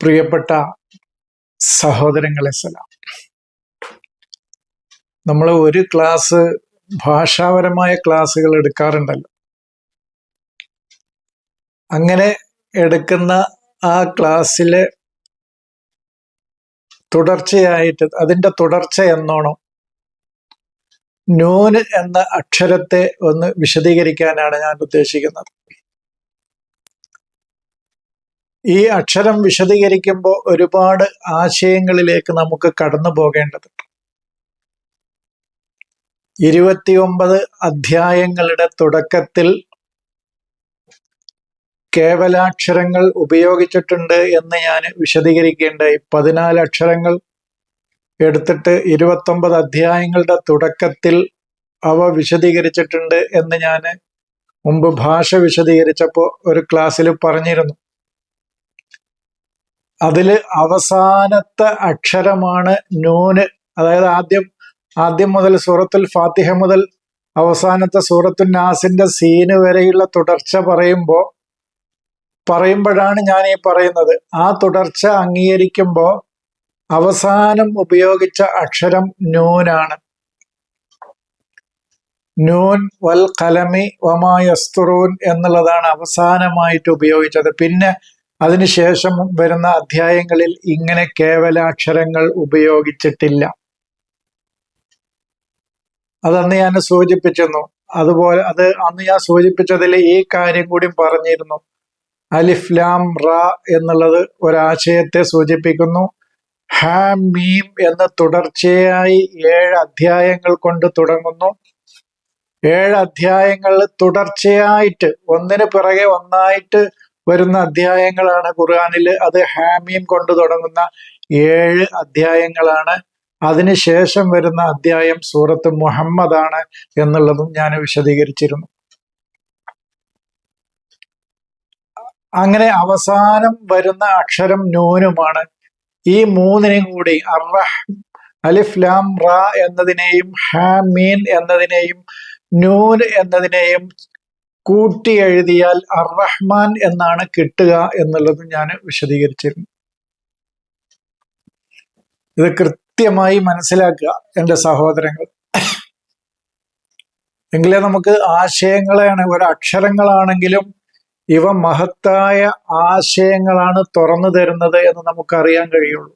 പ്രിയപ്പെട്ട സഹോദരങ്ങളെ സലാം. നമ്മൾ ഒരു ക്ലാസ് ഭാഷാപരമായ ക്ലാസ്സുകൾ എടുക്കാറുണ്ടല്ലോ. അങ്ങനെ എടുക്കുന്ന ആ ക്ലാസ്സിലെ തുടർച്ചയായിട്ട് അതിന്റെ തുടർച്ച എന്നോണം നൂന് എന്ന അക്ഷരത്തെ ഒന്ന് വിശദീകരിക്കാനാണ് ഞാൻ ഉദ്ദേശിക്കുന്നത്. ഈ അക്ഷരം വിശദീകരിക്കുമ്പോൾ ഒരുപാട് ആശയങ്ങളിലേക്ക് നമുക്ക് കടന്നു പോകേണ്ടതുണ്ട്. ഇരുപത്തിയൊമ്പത് അധ്യായങ്ങളുടെ തുടക്കത്തിൽ കേവലാക്ഷരങ്ങൾ ഉപയോഗിച്ചിട്ടുണ്ട് എന്ന് ഞാൻ വിശദീകരിക്കേണ്ടായി. പതിനാല് അക്ഷരങ്ങൾ എടുത്തിട്ട് ഇരുപത്തൊമ്പത് അധ്യായങ്ങളുടെ തുടക്കത്തിൽ അവ വിശദീകരിച്ചിട്ടുണ്ട് എന്ന് ഞാൻ മുമ്പ് ഭാഷ വിശദീകരിച്ചപ്പോൾ ഒരു ക്ലാസ്സിൽ പറഞ്ഞിരുന്നു. അതിൽ അവസാനത്തെ അക്ഷരമാണ് നൂന്. അതായത് ആദ്യം ആദ്യം മുതൽ സൂറത്തുൽ ഫാത്തിഹ മുതൽ അവസാനത്തെ സൂറത്തുൽ നാസിന്റെ സീന് വരെയുള്ള തുടർച്ച പറയുമ്പോൾ പറയുമ്പോഴാണ് ഞാൻ ഈ പറയുന്നത്. ആ തുടർച്ച അംഗീകരിക്കുമ്പോൾ അവസാനം ഉപയോഗിച്ച അക്ഷരം നൂനാണ്. നൂൻ വൽ കലമി വമായസ്തുറൂൻ എന്നുള്ളതാണ് അവസാനമായിട്ട് ഉപയോഗിച്ചത്. പിന്നെ അതിനുശേഷം വരുന്ന അധ്യായങ്ങളിൽ ഇങ്ങനെ കേവലാക്ഷരങ്ങൾ ഉപയോഗിച്ചിട്ടില്ല. അതന്ന് ഞാൻ സൂചിപ്പിച്ചിരുന്നു അതുപോലെ അത് അന്ന് ഞാൻ സൂചിപ്പിച്ചതിൽ ഈ കാര്യം കൂടി പറഞ്ഞിരുന്നു. അലിഫ്ലാം റ എന്നുള്ളത് ഒരാശയത്തെ സൂചിപ്പിക്കുന്നു. ഹാം മീം എന്ന് തുടർച്ചയായി ഏഴ് അധ്യായങ്ങൾ കൊണ്ട് തുടങ്ങുന്നു. ഏഴ് അധ്യായങ്ങൾ തുടർച്ചയായിട്ട് ഒന്നിന് പിറകെ ഒന്നായിട്ട് വരുന്ന അധ്യായങ്ങളാണ് ഖുർആാനിൽ. അത് ഹാമീം കൊണ്ട് തുടങ്ങുന്ന ഏഴ് അധ്യായങ്ങളാണ്. അതിനുശേഷം വരുന്ന അധ്യായം സൂറത്ത് മുഹമ്മദാണ് എന്നുള്ളതും ഞാൻ വിശദീകരിച്ചിരുന്നു. അങ്ങനെ അവസാനം വരുന്ന അക്ഷരം നൂനുമാണ്. ഈ മൂന്നിനെയും കൂടി അറഹ് അലിഫ് ലാം റ എന്നതിനെയും ഹാമീൻ എന്നതിനെയും നൂൻ എന്നതിനെയും കൂട്ടി എഴുതിയാൽ അർറഹ്മാൻ എന്നാണ് കിട്ടുക എന്നുള്ളത് ഞാൻ വിശദീകരിച്ചിരുന്നു. ഇത് കൃത്യമായി മനസ്സിലാക്കുക എന്റെ സഹോദരങ്ങൾ. എങ്കിലേ നമുക്ക് ആശയങ്ങളെയാണ് ഒരക്ഷരങ്ങളാണെങ്കിലും ഇവ മഹത്തായ ആശയങ്ങളാണ് തുറന്നു തരുന്നത് എന്ന് നമുക്കറിയാൻ കഴിയുള്ളൂ.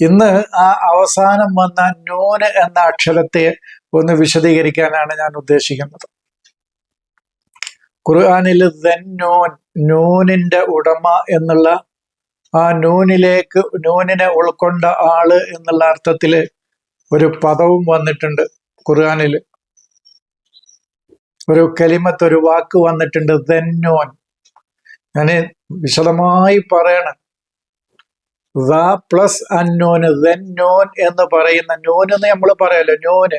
ഇന്ന് ആ അവസാനം വന്ന നൂന് എന്ന അക്ഷരത്തെ ഒന്ന് വിശദീകരിക്കാനാണ് ഞാൻ ഉദ്ദേശിക്കുന്നത്. ഖുർആാനിൽ നൂൻ നൂനിന്റെ ഉടമ എന്നുള്ള ആ നൂനിലേക്ക് നൂനിനെ ഉൾക്കൊണ്ട ആൾ എന്നുള്ള അർത്ഥത്തിൽ ഒരു പദവും വന്നിട്ടുണ്ട് ഖുർആാനിൽ. ഒരു കലിമത്ത് ഒരു വാക്ക് വന്നിട്ടുണ്ട് ദന്നോൻ. ഞാൻ വിശദമായി പറയണം. പ്ലസ് അന്നോന് ദന്നോൻ എന്ന് പറയുന്ന നൂൻ എന്ന് നമ്മൾ പറയല്ലോ നൂന്.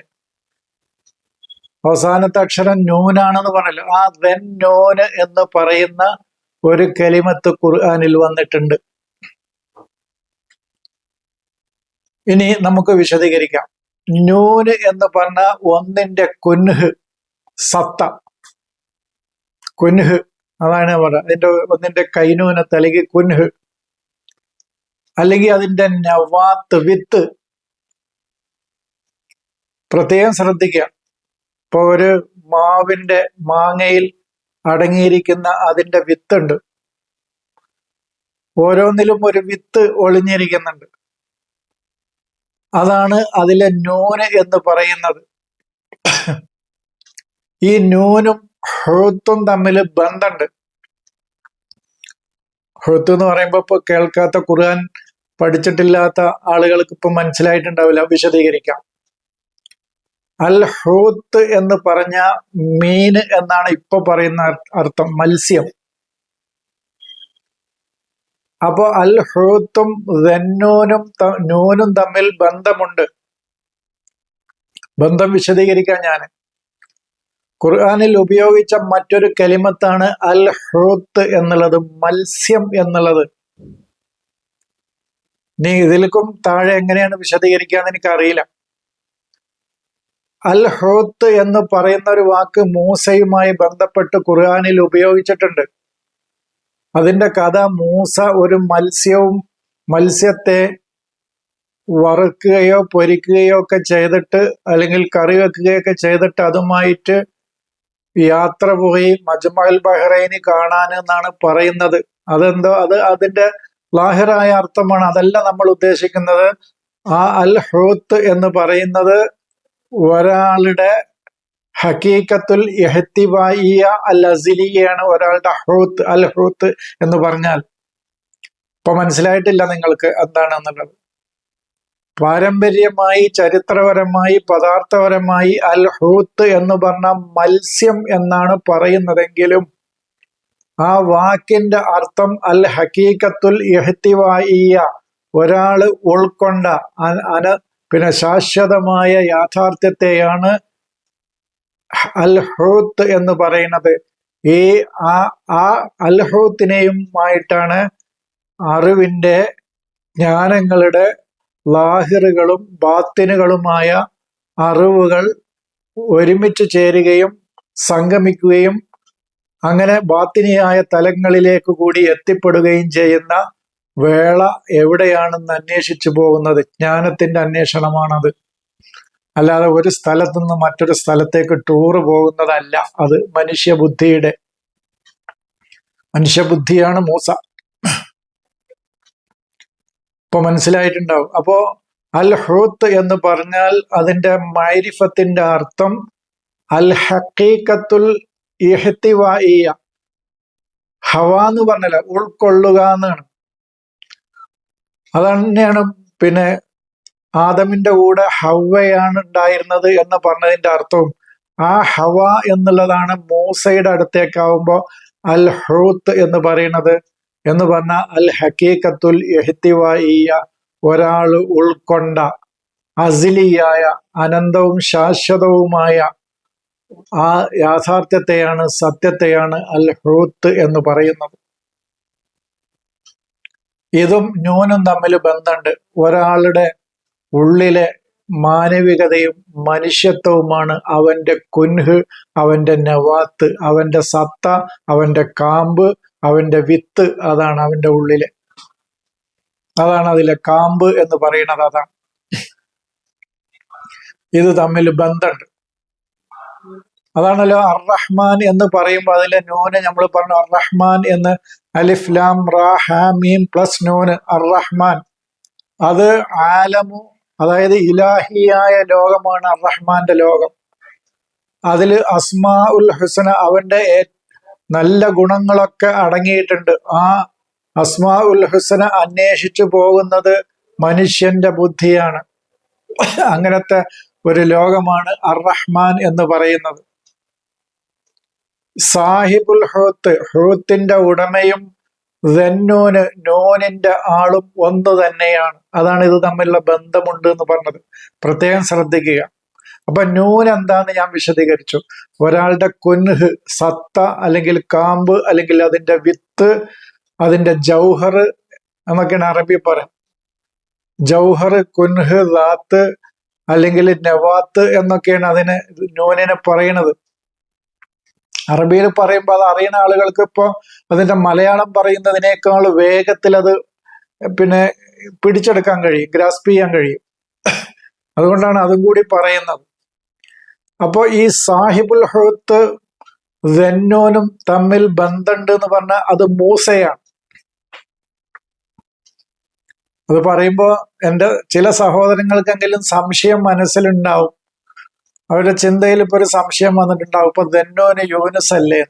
അവസാനത്തെ അക്ഷരം നൂനാണെന്ന് പറഞ്ഞല്ലോ? ആ ദെൻ നൂന് എന്ന് പറയുന്ന ഒരു കലിമത്ത് ഖുർആാനിൽ വന്നിട്ടുണ്ട്. ഇനി നമുക്ക് വിശദീകരിക്കാം. നൂന് എന്ന് പറഞ്ഞ ഒന്നിന്റെ കുൻഹ് സത്ത. കുൻഹ് അതാണ് പറയുക അതിന്റെ ഒന്നിന്റെ കൈനൂന തലകി കുൻഹ്. അല്ലെങ്കിൽ അതിന്റെ നവാത്ത് വിത്ത്. പ്രത്യേകം ശ്രദ്ധിക്കുക. ഇപ്പൊ ഒരു മാവിന്റെ മാങ്ങയിൽ അടങ്ങിയിരിക്കുന്ന അതിന്റെ വിത്തുണ്ട്. ഓരോന്നിലും ഒരു വിത്ത് ഒളിഞ്ഞിരിക്കുന്നുണ്ട്. അതാണ് അതിലെ നൂന് എന്ന് പറയുന്നത്. ഈ നൂനും ഹൃത്തും തമ്മിൽ ബന്ധമുണ്ട്. ഹൃത്ത് എന്ന് പറയുമ്പോൾ ഇപ്പൊ കേൾക്കാത്ത ഖുർആൻ പഠിച്ചിട്ടില്ലാത്ത ആളുകൾക്ക് ഇപ്പൊ മനസ്സിലായിട്ടുണ്ടാവില്ല വിശദീകരിക്കാം. അൽ ഹൂത്ത് എന്ന് പറഞ്ഞ മീൻ എന്നാണ് ഇപ്പൊ പറയുന്ന അർത്ഥം മത്സ്യം. അപ്പോ അൽ ഹൂത്തും ധന്നൂനും നൂനും തമ്മിൽ ബന്ധമുണ്ട്. ബന്ധം വിശദീകരിക്കാൻ ഞാൻ ഖുർആാനിൽ ഉപയോഗിച്ച മറ്റൊരു കലിമത്താണ് അൽ ഹൂത്ത് എന്നുള്ളത് മത്സ്യം എന്നുള്ളത്. നീ ഇതിലേക്കും താഴെ എങ്ങനെയാണ് വിശദീകരിക്കുക എന്ന് എനിക്കറിയില്ല. അൽ ഹോത്ത് എന്ന് പറയുന്ന ഒരു വാക്ക് മൂസയുമായി ബന്ധപ്പെട്ട് ഖുർആാനിൽ ഉപയോഗിച്ചിട്ടുണ്ട്. അതിന്റെ കഥ മൂസ ഒരു മത്സ്യവും മത്സ്യത്തെ വറുക്കുകയോ പൊരിക്കുകയോ ഒക്കെ ചെയ്തിട്ട് അല്ലെങ്കിൽ കറി വെക്കുകയൊക്കെ ചെയ്തിട്ട് അതുമായിട്ട് യാത്ര പോയി മജ്മൽ ബഹ്റൈനി കാണാൻ എന്നാണ് പറയുന്നത്. അതെന്തോ അത് അതിന്റെ ലാഹിറായ അർത്ഥമാണ്. അതല്ല നമ്മൾ ഉദ്ദേശിക്കുന്നത്. ആ അൽ ഹൂത്ത് എന്ന് പറയുന്നത് ഒരാളുടെ ഹക്കീക്കത്തുൽ എഹത്തിവായിയ അൽ അസിലിയാണ് ഒരാളുടെ ഹൂത്ത് അൽ ഹൂത്ത് എന്ന് പറഞ്ഞാൽ. ഇപ്പൊ മനസ്സിലായിട്ടില്ല നിങ്ങൾക്ക് എന്താണെന്നുള്ളത്. പാരമ്പര്യമായി ചരിത്രപരമായി പദാർത്ഥപരമായി അൽ ഹൂത്ത് എന്ന് പറഞ്ഞ മത്സ്യം എന്നാണ് പറയുന്നതെങ്കിലും ആ വാക്കിന്റെ അർത്ഥം അൽ ഹക്കീക്കത്തുൽ എഹത്തിവായിയ ഒരാൾ ഉൾക്കൊണ്ട അന പിന്നെ ശാശ്വതമായ യാഥാർത്ഥ്യത്തെയാണ് അൽ ഹൂത്ത് എന്ന് പറയുന്നത്. ഈ ആ ആ അൽ ഹൂത്തിനെയുമായിട്ടാണ് അറിവിന്റെ ജ്ഞാനങ്ങളുടെ ലാഹിറുകളും ബാത്തിനുകളുമായ അറിവുകൾ ഒരുമിച്ച് ചേരുകയും സംഗമിക്കുകയും അങ്ങനെ ബാത്തിനിയായ തലങ്ങളിലേക്ക് കൂടി എത്തിപ്പെടുകയും ചെയ്യുന്ന വേള എവിടെയാണെന്ന് അന്വേഷിച്ചു പോകുന്നത്? ജ്ഞാനത്തിന്റെ അന്വേഷണമാണത്. അല്ലാതെ ഒരു സ്ഥലത്തു നിന്ന് മറ്റൊരു സ്ഥലത്തേക്ക് ടൂറ് പോകുന്നതല്ല. അത് മനുഷ്യബുദ്ധിയുടെ. മനുഷ്യബുദ്ധിയാണ് മൂസ. ഇപ്പൊ മനസ്സിലായിട്ടുണ്ടാവും. അപ്പോ അൽ ഹൂത്ത് എന്ന് പറഞ്ഞാൽ അതിന്റെ മൈരിഫത്തിന്റെ അർത്ഥം അൽ ഹക്കീക്കത്തുൽ ഇഹത്തിവായ ഹവ എന്ന് പറഞ്ഞല്ല ഉൾക്കൊള്ളുക എന്നാണ്. അതന്നെയാണ് പിന്നെ ആദമിന്റെ കൂടെ ഹവയാണ് ഉണ്ടായിരുന്നത് എന്ന് പറഞ്ഞതിന്റെ അർത്ഥവും. ആ ഹവ എന്നുള്ളതാണ് മൂസയുടെ അടുത്തേക്കാവുമ്പോ അൽ ഹൂത്ത് എന്ന് പറയുന്നത്. എന്ന് പറഞ്ഞ അൽ ഹക്കീക്കത്തുൽ എഹ്തിവായിയ ഒരാൾ ഉൾക്കൊണ്ട അസിലിയായ അനന്തവും ശാശ്വതവുമായ ആ യാഥാർത്ഥ്യത്തെയാണ് സത്യത്തെയാണ് അൽ ഹൂത്ത് എന്ന് പറയുന്നത്. ഇതും ന്യൂനും തമ്മിൽ ബന്ധമുണ്ട്. ഒരാളുടെ ഉള്ളിലെ മാനവികതയും മനുഷ്യത്വവുമാണ് അവന്റെ കുൻഹ് അവന്റെ നവാത്ത് അവന്റെ സത്ത അവന്റെ കാമ്പ് അവന്റെ വിത്ത് അതാണ് അവന്റെ ഉള്ളിൽ. അതാണ് അതിലെ കാമ്പ് എന്ന് പറയുന്നത് അതാണ്. ഇത് തമ്മിൽ ബന്ധമുണ്ട്. അതാണല്ലോ അർറഹ്മാൻ എന്ന് പറയുമ്പോൾ അതിലെ നൂന് നമ്മൾ പറഞ്ഞു അർറഹ്മാൻ എന്ന്. അലിഫ് ലാം റാഹാമീം പ്ലസ് നൂന് അർറഹ്മാൻ. അത് ആലമു അതായത് ഇലാഹിയായ ലോകമാണ് അർറഹ്മാന്റെ ലോകം. അതിൽ അസ്മാ ഉൽ ഹുസന അവന്റെ നല്ല ഗുണങ്ങളൊക്കെ അടങ്ങിയിട്ടുണ്ട്. ആ അസ്മാ ഉൽ ഹുസന അന്വേഷിച്ചു പോകുന്നത് മനുഷ്യന്റെ ബുദ്ധിയാണ്. അങ്ങനത്തെ ഒരു ലോകമാണ് അർ റഹ്മാൻ എന്ന് പറയുന്നത്. സാഹിബുൽ ഹോത്ത് ഹോത്തിന്റെ ഉടമയും ൂന് നോനിന്റെ ആളും ഒന്ന് തന്നെയാണ്. അതാണ് ഇത് തമ്മിലുള്ള ബന്ധമുണ്ട് എന്ന് പറഞ്ഞത്. പ്രത്യേകം ശ്രദ്ധിക്കുക. അപ്പൊ നൂൻ എന്താന്ന് ഞാൻ വിശദീകരിച്ചു. ഒരാളുടെ കുൻഹ് സത്ത അല്ലെങ്കിൽ കാമ്പ് അല്ലെങ്കിൽ അതിന്റെ വിത്ത് അതിന്റെ ജൗഹർ എന്നൊക്കെയാണ് അറബി പറയാം ജൗഹർ കുൻഹ് ദാത്ത് അല്ലെങ്കിൽ നവാത്ത് എന്നൊക്കെയാണ് അതിന് നൂനിനെ പറയണത് അറബിയിൽ പറയുമ്പോൾ അത് അറിയുന്ന ആളുകൾക്ക് ഇപ്പോൾ അതിന്റെ മലയാളം പറയുന്നതിനേക്കാൾ വേഗത്തിൽ അത് പിന്നെ പിടിച്ചെടുക്കാൻ കഴിയും ഗ്രാസ്പ് ചെയ്യാൻ കഴിയും. അതുകൊണ്ടാണ് അതും കൂടി പറയുന്നത്. അപ്പോൾ ഈ സാഹിബുൽ ഹുത്ത് വെന്നോനും തമ്മിൽ ബന്ധമുണ്ട് എന്ന് പറഞ്ഞാൽ അത് മൂസയാണ്. അത് പറയുമ്പോൾ എന്റെ ചില സഹോദരങ്ങൾക്കെങ്കിലും സംശയം മനസ്സിലുണ്ടാവും. അവരുടെ ചിന്തയിൽ ഇപ്പൊ ഒരു സംശയം വന്നിട്ടുണ്ടാവും. ഇപ്പൊ ദന്നോന് യോനസ് അല്ലേ?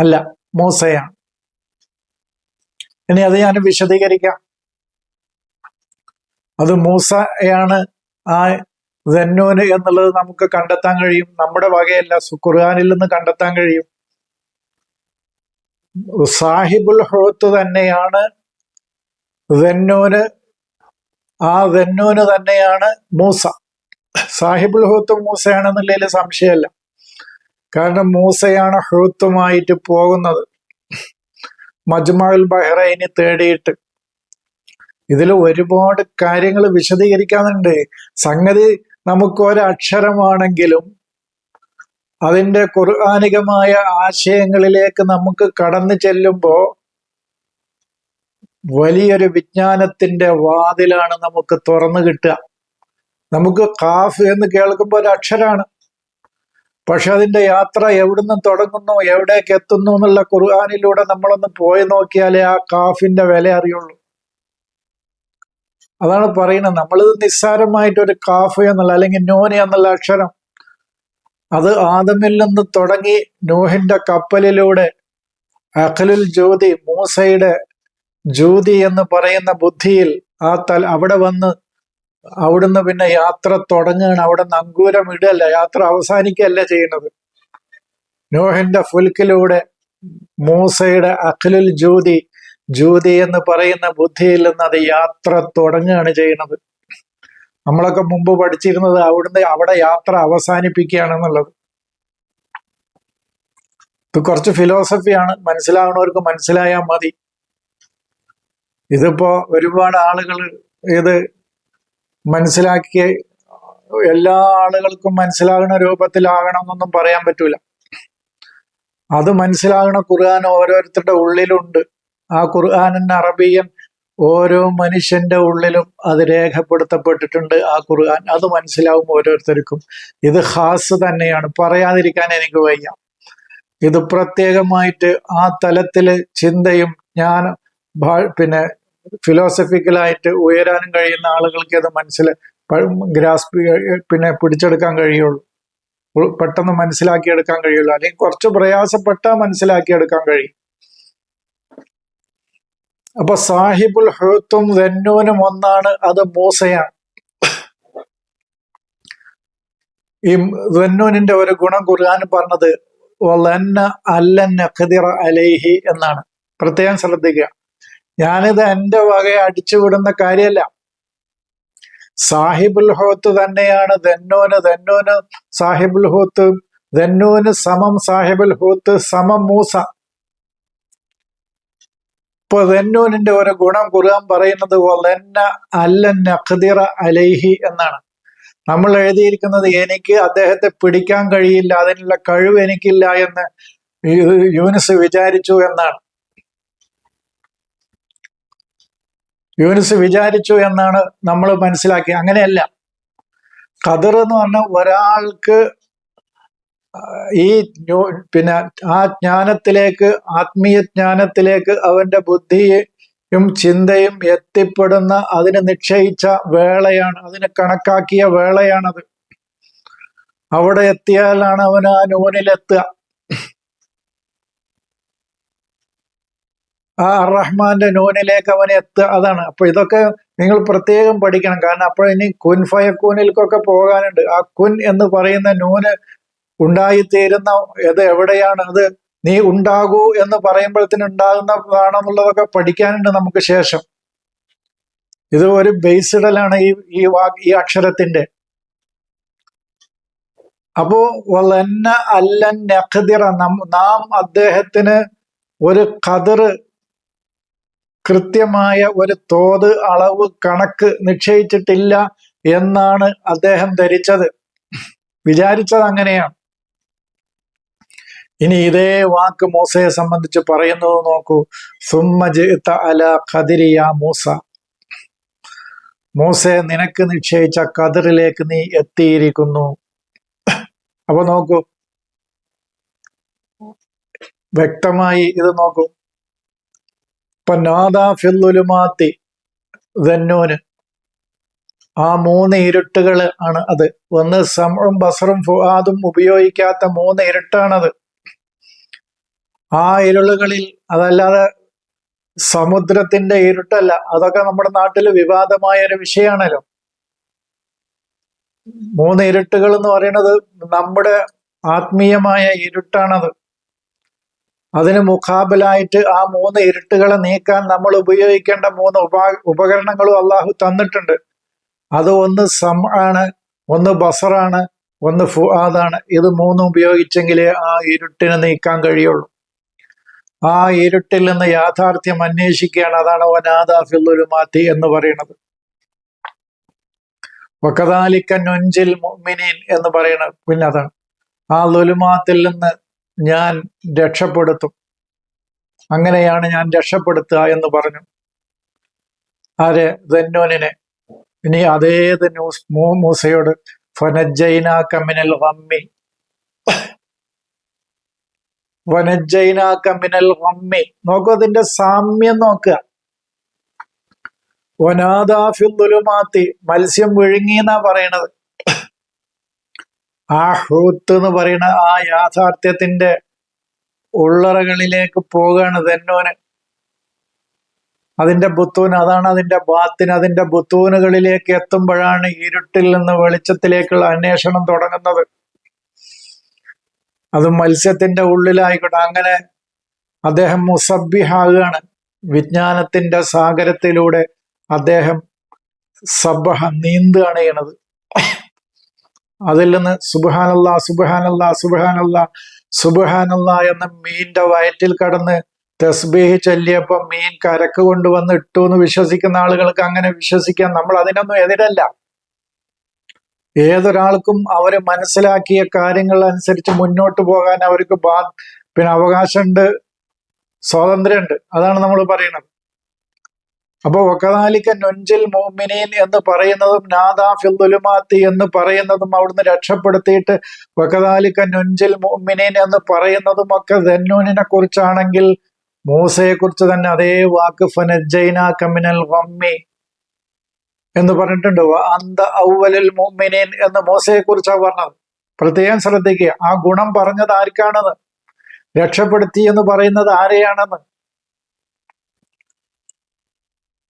അല്ല മൂസയാണ്. ഇനി അത് ഞാൻ വിശദീകരിക്കാം. അത് മൂസയാണ്. ആ ദന്നൂന് എന്നുള്ളത് നമുക്ക് കണ്ടെത്താൻ കഴിയും. നമ്മുടെ വകയല്ല ഖുർആാനിൽ നിന്ന് കണ്ടെത്താൻ കഴിയും. സാഹിബുൽ ഹോത്ത് തന്നെയാണ് ദന്നൂന് ആ ദന്നൂന് തന്നെയാണ് മൂസ. സാഹിബുൽ ഹൂത്ത് മൂസയാണെന്നുള്ളതിൽ സംശയമല്ല. കാരണം മൂസയാണ് ഹൂത്തുമായിട്ട് പോകുന്നത്. മജ്മാൽ ബഹ്റൈനി തേടിയിട്ട്. ഇതിൽ ഒരുപാട് കാര്യങ്ങൾ വിശദീകരിക്കാനുണ്ട്. സംഗതി നമുക്ക് ഒരക്ഷരമാണെങ്കിലും അതിന്റെ ഖുർആാനികമായ ആശയങ്ങളിലേക്ക് നമുക്ക് കടന്നു ചെല്ലുമ്പോൾ വലിയൊരു വിജ്ഞാനത്തിന്റെ വാതിലാണ് നമുക്ക് തുറന്നു കിട്ടുക. നമുക്ക് കാഫ് എന്ന് കേൾക്കുമ്പോൾ ഒരു അക്ഷരാണ്. പക്ഷെ അതിന്റെ യാത്ര എവിടുന്ന് തുടങ്ങുന്നു എവിടേക്ക് എത്തുന്നു എന്നുള്ള ഖുർആാനിലൂടെ നമ്മളൊന്ന് പോയി നോക്കിയാലേ ആ കാഫിന്റെ വില അറിയുള്ളൂ. അതാണ് പറയുന്നത്. നമ്മളിത് നിസ്സാരമായിട്ട് ഒരു കാഫ് എന്നുള്ള അല്ലെങ്കിൽ നോനി എന്നുള്ള അക്ഷരം. അത് ആദമിൽ നിന്ന് തുടങ്ങി നൂഹിന്റെ കപ്പലിലൂടെ അഖലുൽ ജ്യോതി മൂസയുടെ ജ്യോതി എന്ന് പറയുന്ന ബുദ്ധിയിൽ ആ തൽ അവിടെ വന്ന് അവിടുന്ന് പിന്നെ യാത്ര തുടങ്ങുകയാണ് അവിടെ അങ്കൂരം ഇടല്ല? യാത്ര അവസാനിക്കുകയല്ല ചെയ്യുന്നത്? നോഹിന്റെ ഫുൽക്കിലൂടെ മൂസയുടെ അഖലുൽ ജ്യോതി ജ്യോതി എന്ന് പറയുന്ന ബുദ്ധിയിൽ നിന്ന് അത് യാത്ര തുടങ്ങുകയാണ് ചെയ്യുന്നത്. നമ്മളൊക്കെ മുമ്പ് പഠിച്ചിരുന്നത് അവിടുന്ന് അവിടെ യാത്ര അവസാനിപ്പിക്കുകയാണെന്നുള്ളത്. ഇത് കുറച്ച് ഫിലോസഫിയാണ്. മനസ്സിലാവണവർക്ക് മനസ്സിലായാൽ മതി. ഇതിപ്പോ ഒരുപാട് ആളുകൾ ഇത് മനസ്സിലാക്കി എല്ലാ ആളുകൾക്കും മനസ്സിലാകുന്ന രൂപത്തിലാകണം എന്നൊന്നും പറയാൻ പറ്റൂല. അത് മനസ്സിലാകുന്ന ഖുർആൻ ഓരോരുത്തരുടെ ഉള്ളിലുണ്ട്. ആ ഖുർആാനിന്റെ അറബിയൻ ഓരോ മനുഷ്യന്റെ ഉള്ളിലും അത് രേഖപ്പെടുത്തപ്പെട്ടിട്ടുണ്ട് ആ ഖുർആൻ. അത് മനസ്സിലാവും ഓരോരുത്തർക്കും. ഇത് ഹാസ് തന്നെയാണ്. പറയാതിരിക്കാൻ എനിക്ക് വയ്യ. ഇത് പ്രത്യേകമായിട്ട് ആ തലത്തിൽ ചിന്തയും ഞാൻ പിന്നെ ഫിലോസഫിക്കലായിട്ട് ഉയരാനും കഴിയുന്ന ആളുകൾക്ക് അത് മനസ്സിൽ ഗ്രാസ്പ് പിന്നെ പിടിച്ചെടുക്കാൻ കഴിയുള്ളൂ. പെട്ടെന്ന് മനസ്സിലാക്കിയെടുക്കാൻ കഴിയുള്ളൂ. അല്ലെങ്കിൽ കുറച്ച് പ്രയാസപ്പെട്ടാൽ മനസ്സിലാക്കിയെടുക്കാൻ കഴിയും. അപ്പൊ സാഹിബുൽ ഹുത്തും വെന്നൂനും ഒന്നാണ് അത് മൂസയാണ്. ഈ വെന്നൂനിന്റെ ഒരു ഗുണം ഖുർആൻ പറഞ്ഞത് അലൈഹി എന്നാണ്. പ്രത്യേകം ശ്രദ്ധിക്കുക. ഞാനിത് എന്റെ വക അടിച്ചുവിടുന്ന കാര്യമല്ല. സാഹിബുൽ ഹോത്ത് തന്നെയാണ് ധന്നോന് ധന്നോന് സാഹിബുൽ ഹോത്ത് ധന്നോന് സമം സാഹിബുൽ ഹോത്ത് സമം മൂസ. ഇപ്പൊ ധന്നൂനിന്റെ ഒരു ഗുണം കുറുകാൻ പറയുന്നത് അല്ലൻ അഖദിറ അലൈഹി എന്നാണ്. നമ്മൾ എഴുതിയിരിക്കുന്നത് എനിക്ക് അദ്ദേഹത്തെ പിടിക്കാൻ കഴിയില്ല അതിനുള്ള കഴിവ് എനിക്കില്ല എന്ന് യൂനിസ് വിചാരിച്ചു എന്നാണ്. യൂനിസ് വിചാരിച്ചു എന്നാണ് നമ്മൾ മനസ്സിലാക്കി അങ്ങനെയല്ല. ഖദർ എന്ന് പറഞ്ഞാൽ ഒരാൾക്ക് ഈ പിന്നെ ആ ജ്ഞാനത്തിലേക്ക് ആത്മീയ ജ്ഞാനത്തിലേക്ക് അവന്റെ ബുദ്ധിയും ചിന്തയും എത്തിപ്പെടുന്ന അതിന് നിശ്ചയിച്ച വേളയാണ് അതിന് കണക്കാക്കിയ വേളയാണത്. അവിടെ എത്തിയാലാണ് അവൻ ആ നൂനിലെത്തുക. ആ റഹ്മാന്റെ നൂനിലേക്ക് അവൻ എത്തുക അതാണ്. അപ്പൊ ഇതൊക്കെ നിങ്ങൾ പ്രത്യേകം പഠിക്കണം. കാരണം അപ്പോൾ ഇനി കുൻ ഫയക്കൂനിൽക്കൊക്കെ പോകാനുണ്ട്. ആ കുൻ എന്ന് പറയുന്ന നൂന് ഉണ്ടായിത്തീരുന്ന ഇത് എവിടെയാണ്? അത് നീ ഉണ്ടാകൂ എന്ന് പറയുമ്പോഴത്തേന് ഉണ്ടാകുന്നതാണെന്നുള്ളതൊക്കെ പഠിക്കാനുണ്ട് നമുക്ക് ശേഷം. ഇത് ഒരു ബേസിഡലാണ് ഈ ഈ വാ ഈ അക്ഷരത്തിന്റെ അപ്പോ വലന്ന അല്ലൻ നാം അദ്ദേഹത്തിന് ഒരു കതിർ കൃത്യമായ ഒരു തോത് അളവ് കണക്ക് നിശ്ചയിച്ചിട്ടില്ല എന്നാണ് അദ്ദേഹം ധരിച്ചത്. വിചാരിച്ചത് അങ്ങനെയാണ്. ഇനി ഇതേ വാക്ക് മൂസയെ സംബന്ധിച്ച് പറയുന്നത് നോക്കൂ. സുമ്മജിത്ത അല ഖദിരിയ മൂസ. മൂസെ നിനക്ക് നിശ്ചയിച്ച കതിറിലേക്ക് നീ എത്തിയിരിക്കുന്നു. അപ്പൊ നോക്കൂ. വ്യക്തമായി ഇത് നോക്കൂ. ഫില്ലുലുമാത്തി ധന്നൂന് ആ മൂന്ന് ഇരുട്ടുകൾ ആണ് അത്. ഒന്ന് സമറും ബസറും ഫുഹാദും ഉപയോഗിക്കാത്ത മൂന്ന് ഇരുട്ടാണത്. ആ ഇരുളുകളിൽ അതല്ലാതെ സമുദ്രത്തിന്റെ ഇരുട്ടല്ല. അതൊക്കെ നമ്മുടെ നാട്ടിൽ വിവാദമായ ഒരു വിഷയമാണല്ലോ മൂന്ന് ഇരുട്ടുകൾ എന്ന് പറയുന്നത് നമ്മുടെ ആത്മീയമായ ഇരുട്ടാണത്. അതിന് മുഖാബലായിട്ട് ആ മൂന്ന് ഇരുട്ടുകളെ നീക്കാൻ നമ്മൾ ഉപയോഗിക്കേണ്ട മൂന്ന് ഉപ ഉപകരണങ്ങളും അള്ളാഹു തന്നിട്ടുണ്ട്. അത് ഒന്ന് സം ആണ് ഒന്ന് ബസറാണ് ഒന്ന് ഫുആദാണ്. ഇത് മൂന്നും ഉപയോഗിച്ചെങ്കിലേ ആ ഇരുട്ടിനെ നീക്കാൻ കഴിയുള്ളൂ. ആ ഇരുട്ടിൽ നിന്ന് യാഥാർത്ഥ്യം അന്വേഷിക്കുകയാണ്. അതാണ് വനാദാഫില്ലുലുമാത്തി എന്ന് പറയുന്നത്. വക്കതാലിക്കൻ ഒഞ്ചിൽ മുഅ്മിനീൻ എന്ന് പറയുന്നത് പിന്നെ അതാണ്. ആ ലുലുമാത്തിൽ നിന്ന് ഞാൻ രക്ഷപ്പെടുത്തും. അങ്ങനെയാണ് ഞാൻ രക്ഷപ്പെടുത്തുക എന്ന് പറഞ്ഞു. ആരെ? ധന്യോനിനെ ഇനി അതേ ന്യൂസ് മൂസയോട് ഫനജൈന കമിനൽ ഹമ്മി വനജൈന കമിനൽ ഹമ്മി നോക്കൂ അതിന്റെ സാമ്യം നോക്കുക. വനാദാഫിൽ മത്സ്യം വിഴുങ്ങി എന്നാ പറയണത്. ആ ഹൂത്ത് എന്ന് പറയുന്ന ആ യാഥാർത്ഥ്യത്തിന്റെ ഉള്ളറകളിലേക്ക് പോകാണ് തെന്നോന് അതിന്റെ ബുത്തൂൻ അതാണ് അതിന്റെ ബാത്തിന്. അതിന്റെ ബുത്തൂനുകളിലേക്ക് എത്തുമ്പോഴാണ് ഇരുട്ടിൽ നിന്ന് വെളിച്ചത്തിലേക്കുള്ള അന്വേഷണം തുടങ്ങുന്നത്. അത് മത്സ്യത്തിന്റെ ഉള്ളിലായിക്കോട്ടെ. അങ്ങനെ അദ്ദേഹം മുസബിഹാകുകയാണ് വിജ്ഞാനത്തിന്റെ സാഗരത്തിലൂടെ അദ്ദേഹം സബഹ നീന്തുകയാണ് ചെയ്യണത് അതിൽ നിന്ന് സുബഹാനല്ല സുബഹാനല്ല സുബഹാനല്ല സുബഹാനല്ല എന്ന മീന്റെ വയറ്റിൽ കടന്ന് തസ്ബീഹ് ചൊല്ലിയപ്പോ മീൻ കരക്ക് കൊണ്ടുവന്ന് ഇട്ടു എന്ന് വിശ്വസിക്കുന്ന ആളുകൾക്ക് അങ്ങനെ വിശ്വസിക്കാം. നമ്മൾ അതിനൊന്നും എതിരല്ല. ഏതൊരാൾക്കും അവർ മനസ്സിലാക്കിയ കാര്യങ്ങൾ അനുസരിച്ച് മുന്നോട്ട് പോകാൻ അവർക്ക് ബാ പിന്നെ അവകാശമുണ്ട് സ്വാതന്ത്ര്യമുണ്ട്. അതാണ് നമ്മൾ പറയുന്നത്. അപ്പൊ വക്കതാലിക്ക നൊഞ്ചിൽ മോമിനീൻ എന്ന് പറയുന്നതും നാദാ ഫിൽദുലുമാത്തി എന്ന് പറയുന്നതും അവിടുന്ന് രക്ഷപ്പെടുത്തിയിട്ട് വക്കതാലിക്ക നൊഞ്ചിൽ മോമിനീൻ എന്ന് പറയുന്നതും ഒക്കെ ധന്നൂനിനെ കുറിച്ചാണെങ്കിൽ മൂസയെ കുറിച്ച് തന്നെ അതേ വാക്ക് ഫനജൈന കമിനൽ വമ്മി എന്ന് പറഞ്ഞിട്ടുണ്ട്. അന്ത ഔവലിൽ മോമിനീൻ എന്ന് മൂസയെ കുറിച്ചാണ് പറഞ്ഞത്. പ്രത്യേകം ശ്രദ്ധിക്കുക. ആ ഗുണം പറഞ്ഞത് ആർക്കാണെന്ന്? രക്ഷപ്പെടുത്തി എന്ന് പറയുന്നത് ആരെയാണെന്ന്?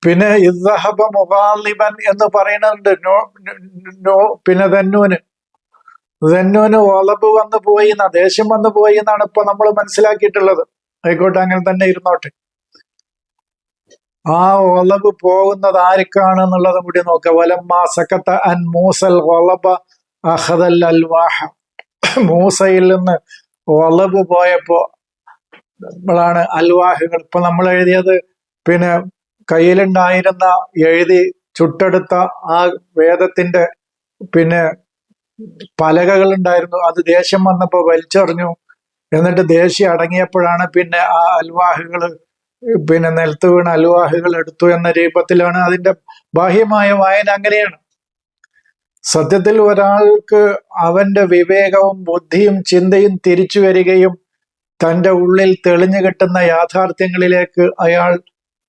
പിന്നെ ഇദ്ഹബ മുബാലിബൻ എന്ന് പറയുന്നുണ്ട്. നോ പിന്നെ ധന്നൂന്. ധന്നൂന് ഒളബ് വന്നു പോയി എന്നാ ദേഷ്യം വന്നു പോയി എന്നാണ് ഇപ്പൊ നമ്മൾ മനസ്സിലാക്കിയിട്ടുള്ളത്. ആയിക്കോട്ടെ അങ്ങനെ തന്നെ ഇരുന്നോട്ടെ. ആ ഒളബ് പോകുന്നത് ആർക്കാണ് എന്നുള്ളതും കൂടി നോക്കുക വലമ്മാ അൻ മൂസൽ ഒളബ അഹദൽ അൽവാഹ. മൂസയിൽ നിന്ന് ഒളബ് പോയപ്പോ നമ്മളാണ് അൽവാഹുകൾ. ഇപ്പൊ നമ്മൾ എഴുതിയത് പിന്നെ കയ്യിലുണ്ടായിരുന്ന എഴുതി ചുട്ടെടുത്ത ആ വേദത്തിന്റെ പിന്നെ പലകകൾ ഉണ്ടായിരുന്നു അത് ദേഷ്യം വന്നപ്പോ വലിച്ചെറിഞ്ഞു. എന്നിട്ട് ദേഷ്യം അടങ്ങിയപ്പോഴാണ് പിന്നെ ആ അൽവാഹുകൾ പിന്നെ നിലത്ത് വീണ അൽവാഹുകൾ എടുത്തു എന്ന രൂപത്തിലാണ് അതിന്റെ ബാഹ്യമായ വായന അങ്ങനെയാണ്. സത്യത്തിൽ ഒരാൾക്ക് അവന്റെ വിവേകവും ബുദ്ധിയും ചിന്തയും തിരിച്ചു വരികയും തന്റെ ഉള്ളിൽ തെളിഞ്ഞു കിട്ടുന്ന യാഥാർത്ഥ്യങ്ങളിലേക്ക് അയാൾ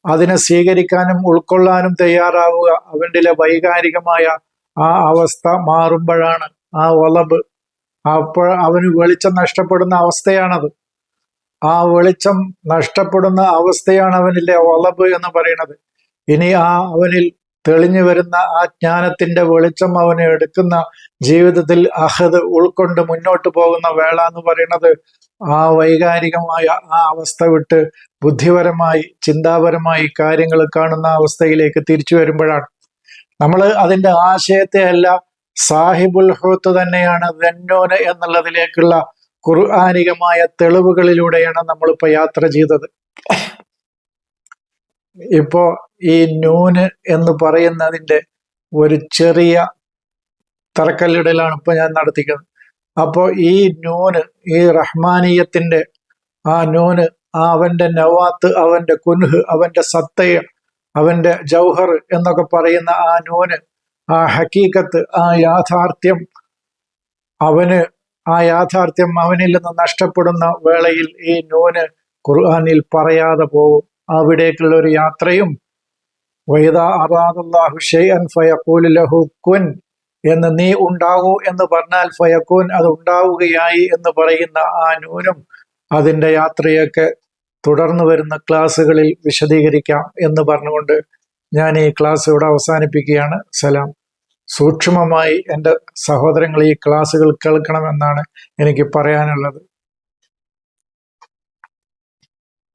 അതിനെ സ്വീകരിക്കാനും ഉൾക്കൊള്ളാനും തയ്യാറാവുക. അവന്റെ വൈകാരികമായ ആ അവസ്ഥ മാറുമ്പോഴാണ് ആ ഒലബ് അപ്പോൾ അവന് വെളിച്ചം നഷ്ടപ്പെടുന്ന അവസ്ഥയാണത്. ആ വെളിച്ചം നഷ്ടപ്പെടുന്ന അവസ്ഥയാണ് അവനിലെ ഒലബ് എന്ന് പറയുന്നത്. ഇനി ആ അവനിൽ തെളിഞ്ഞു വരുന്ന ആ ജ്ഞാനത്തിന്റെ വെളിച്ചം അവന് എടുക്കുന്ന ജീവിതത്തിൽ അഹദ് ഉൾക്കൊണ്ട് മുന്നോട്ട് പോകുന്ന വേള എന്ന് പറയുന്നത് ആ വൈകാരികമായ ആ അവസ്ഥ വിട്ട് ബുദ്ധിപരമായി ചിന്താപരമായി കാര്യങ്ങൾ കാണുന്ന അവസ്ഥയിലേക്ക് തിരിച്ചു വരുമ്പോഴാണ്. നമ്മൾ അതിന്റെ ആശയത്തെ അല്ല സാഹിബുൽ ഹോത്ത് തന്നെയാണ് ധന്നോന് എന്നുള്ളതിലേക്കുള്ള ഖുർആാനികമായ തെളിവുകളിലൂടെയാണ് നമ്മളിപ്പോ യാത്ര ചെയ്തത്. ഇപ്പോ ഈ നൂന് എന്ന് പറയുന്നതിന്റെ ഒരു ചെറിയ തറക്കല്ലിടലാണ് ഇപ്പൊ ഞാൻ നടത്തിക്കുന്നത്. അപ്പോൾ ഈ നൂന് ഈ റഹ്മാനീയത്തിന്റെ ആ നൂന് ആ അവന്റെ നവാത്ത് അവന്റെ കുൻഹ് അവന്റെ സത്തയ അവന്റെ ജൗഹർ എന്നൊക്കെ പറയുന്ന ആ നൂന് ആ ഹക്കീക്കത്ത് ആ യാഥാർത്ഥ്യം അവന് ആ യാഥാർത്ഥ്യം അവനിൽ നിന്ന് നഷ്ടപ്പെടുന്ന വേളയിൽ ഈ നൂന് ഖുർആാനിൽ പറയാതെ പോകും. അവിടേക്കുള്ള ഒരു യാത്രയും വൈദ അറാദുല്ലാഹു ഷെയ്അൻ ഫയഖൂൽ ലഹു കുൻ എന്ന് നീ ഉണ്ടാകൂ എന്ന് പറഞ്ഞാൽ ഫയക്കൂൻ അത് ഉണ്ടാവുകയായി എന്ന് പറയുന്ന ആ നൂനും അതിന്റെ യാത്രയൊക്കെ തുടർന്നു വരുന്ന ക്ലാസ്സുകളിൽ വിശദീകരിക്കാം എന്ന് പറഞ്ഞുകൊണ്ട് ഞാൻ ഈ ക്ലാസ് ഇവിടെ അവസാനിപ്പിക്കുകയാണ്. സലാം. സൂക്ഷ്മമായി എന്റെ സഹോദരങ്ങൾ ഈ ക്ലാസ്സുകൾ കേൾക്കണമെന്നാണ് എനിക്ക് പറയാനുള്ളത്.